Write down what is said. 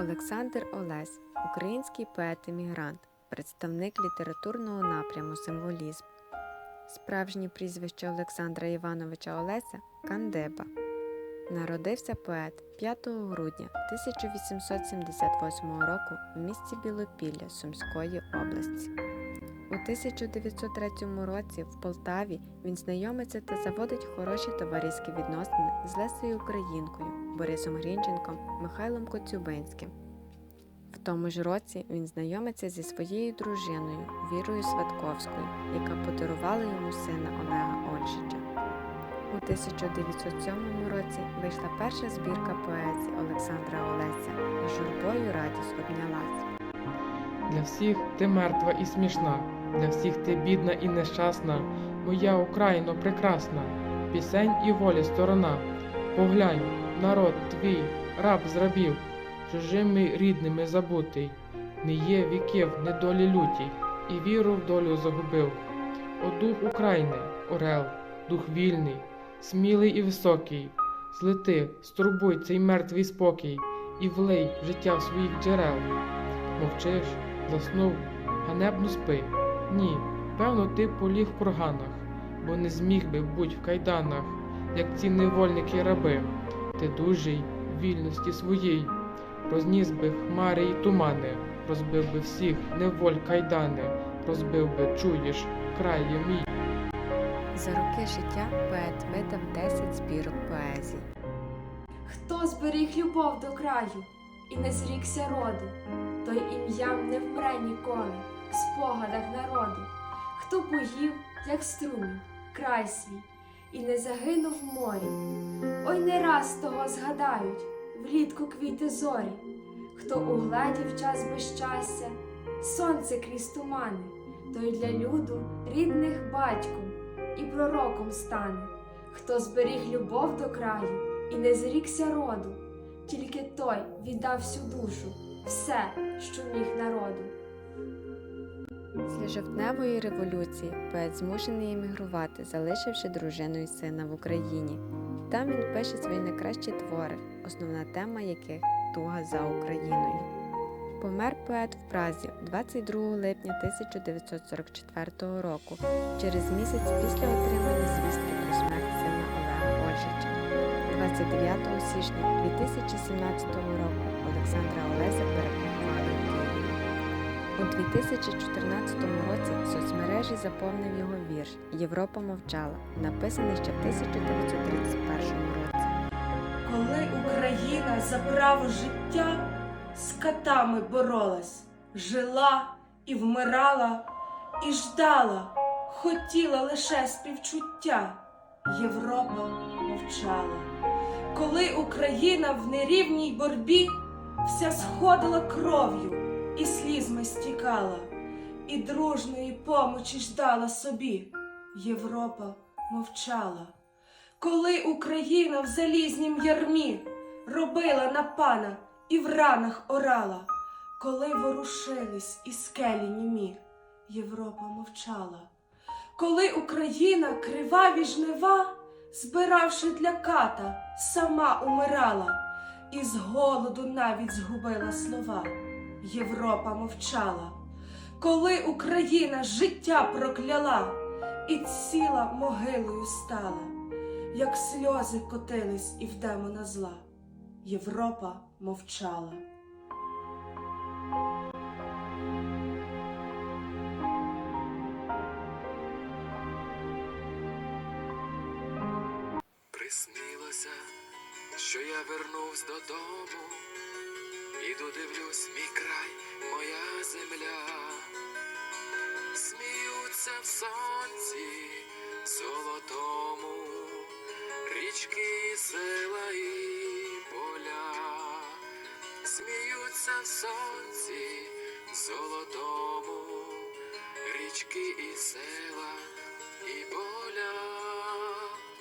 Олександр Олесь, український поет-емігрант, представник літературного напряму символізм. Справжнє прізвище Олександра Івановича Олеся Кандеба. Народився поет 5 грудня 1878 року в місті Білопілля Сумської області. У 1903 році в Полтаві він знайомиться та заводить хороші товариські відносини з Лесею Українкою, Борисом Грінченком, Михайлом Коцюбинським. В тому ж році він знайомиться зі своєю дружиною Вірою Сватковською, яка подарувала йому сина Олега Ольжича. У 1907 році вийшла перша збірка поезії Олександра Олеся з журбою радість обнялась. Для всіх ти мертва і смішна, для всіх ти бідна і нещасна, моя Україно прекрасна, пісень і волі сторона. Поглянь, народ твій, раб з рабів, чужими рідними забутий, не є віків недолі лютій, і віру в долю загубив. О дух України, орел, дух вільний, смілий і високий, злети, стурбуй цей мертвий спокій і влий життя в своїх джерел. Мовчиш, заснув, ганебно спи. Ні, певно, ти поліг в курганах, бо не зміг би будь в кайданах, як ці невольники раби. Ти дужий в вільності своїй, розніс би хмари й тумани, розбив би всіх неволь кайдани, розбив би, чуєш, край мій. За роки життя поет видав 10 збірок поезій. Хто зберіг любов до краю і не зрікся роду, той ім'ям не вмре ніколи спогадах народу, хто поїв, як струмінь, край свій, і не загинув в морі. Ой, не раз того згадають влітку квіти зорі, хто угледів час безщастя, сонце крізь тумани, той для люду рідних батьком і пророком стане, хто зберіг любов до краю і не зрікся роду, тільки той віддав всю душу, все, що міг народу. Після жовтневої революції поет змушений емігрувати, залишивши дружину і сина в Україні. Там він пише свої найкращі твори, основна тема яких туга за Україною. Помер поет в Празі 22 липня 1944 року, через місяць після отримання звістки про смерть сина Олега Ольжича. 29 січня 2017 року Олександра Олеся Києві. У 2014 році соцмережі заповнив його вірш Європа мовчала, написаний ще в 1931 році. Коли Україна за право життя з катами боролась, жила і вмирала, і ждала, хотіла лише співчуття, Європа мовчала. Коли Україна в нерівній борбі вся сходила кров'ю і слізьми стікала, і дружної помочі ждала собі, Європа мовчала. Коли Україна в залізнім ярмі робила на пана і в ранах орала, коли ворушились і скелі німі, Європа мовчала, коли Україна криваві жнива, збиравши для ката, сама умирала, і з голоду навіть згубила слова, Європа мовчала, коли Україна життя прокляла і ціла могилою стала як сльози котились і в демона зла. Європа мовчала. Приснилося, що я вернусь додому, іду дивлюсь мій край, моя земля, сміються в сонці золотому, річки, села і поля, сміються в сонці золотому, річки і села і поля.